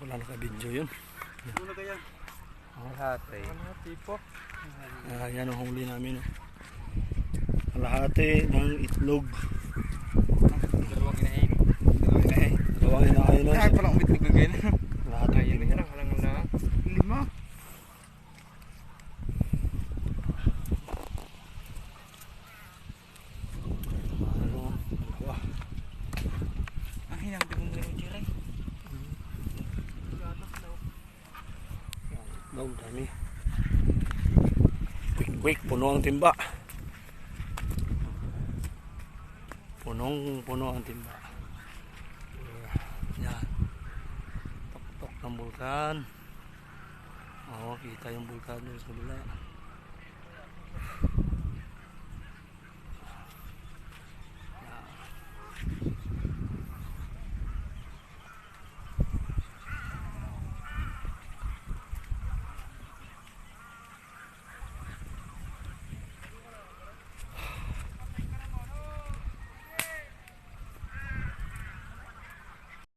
Wala naka-video yun. Muna kaya. Hati. Ano tipo? Ah, yan ang huli namin. oh. Kalahati ng itlog. Dalawang inahin. Dalawang inahin. Dalawang inakain na. Ay, palang umitlog na ganyan. Kalahati Ayun ng na lang, halang na. Lima. Ano? Wah, Ang hinang di mong ganun, Itlog dami. Quick, quick, puno ang timba. Punong puno ang timba. Yan. Tok-tok ng bulkan. Oo, kita yung bulkan doon sa kabila.